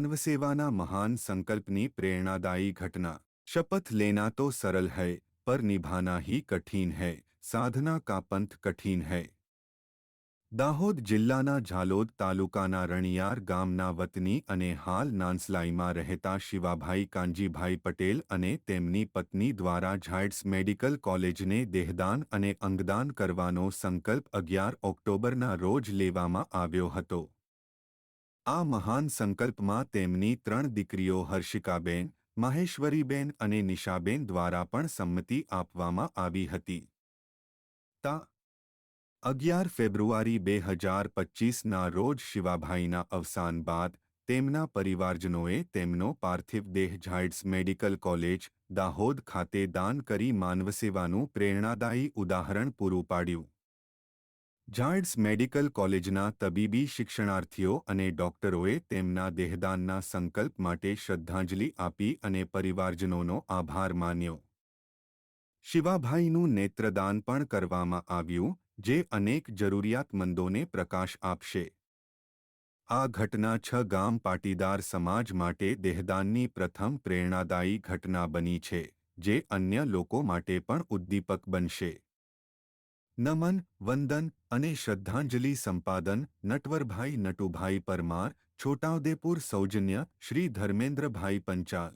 માનવસેવાના મહાન સંકલ્પની પ્રેરણાદાયી ઘટના શપથ લેના તો સરલ है पर निभाना ही कठिन है સાધના કા પંથ કઠિન है દાહોદ જિલ્લાના ઝાલોદ તાલુકાના રણિયાર ગામના વતની અને હાલ નાનસલાઈમાં રહેતા શિવાભાઈ કાંજીભાઈ પટેલ અને તેમની પત્ની દ્વારા ઝાયડ્સ મેડિકલ કોલેજને દેહદાન અને અંગદાન કરવાનો સંકલ્પ અગિયાર ઓક્ટોબરના રોજ લેવામાં આવ્યો હતો આ મહાન સંકલ્પમાં તેમની ત્રણ દીકરીઓ હર્ષિકાબેન, મહેશ્વરીબેન અને નિશાબેન દ્વારા પણ સંમતિ આપવામાં આવી હતી. તા અગિયાર ફેબ્રુઆરી બે હજાર પચીસના રોજ શિવાભાઈના અવસાન બાદ તેમના પરિવારજનોએ તેમનો પાર્થિવ દેહ ઝાઇડ્સ મેડિકલ કોલેજ, દાહોદ ખાતે દાન કરી માનવસેવાનું પ્રેરણાદાયી ઉદાહરણ પૂરું પાડ્યું. ઝાયડ્સ મેડિકલ કોલેજના તબીબી શિક્ષણાર્થીઓ અને ડોક્ટરોએ તેમના દેહદાનના સંકલ્પ માટે શ્રદ્ધાંજલિ આપી અને પરિવારજનોનો આભાર માન્યો. શિવાભાઈનું નેત્રદાન પણ કરવામાં આવ્યું, જે અનેક જરૂરિયાતમંદોને પ્રકાશ આપશે. આ ઘટના છ ગામ પાટીદાર સમાજ માટે દેહદાનની પ્રથમ પ્રેરણાદાયી ઘટના બની છે, જે અન્ય લોકો માટે પણ ઉદ્દીપક બનશે. નમન વંદન અને શ્રદ્ધાંજલિ સંપાદન નટવરભાઈ નટુભાઈ પરમાર છોટાઉદેપુર સૌજન્ય શ્રી ધર્મેન્દ્રભાઈ પંચાલ.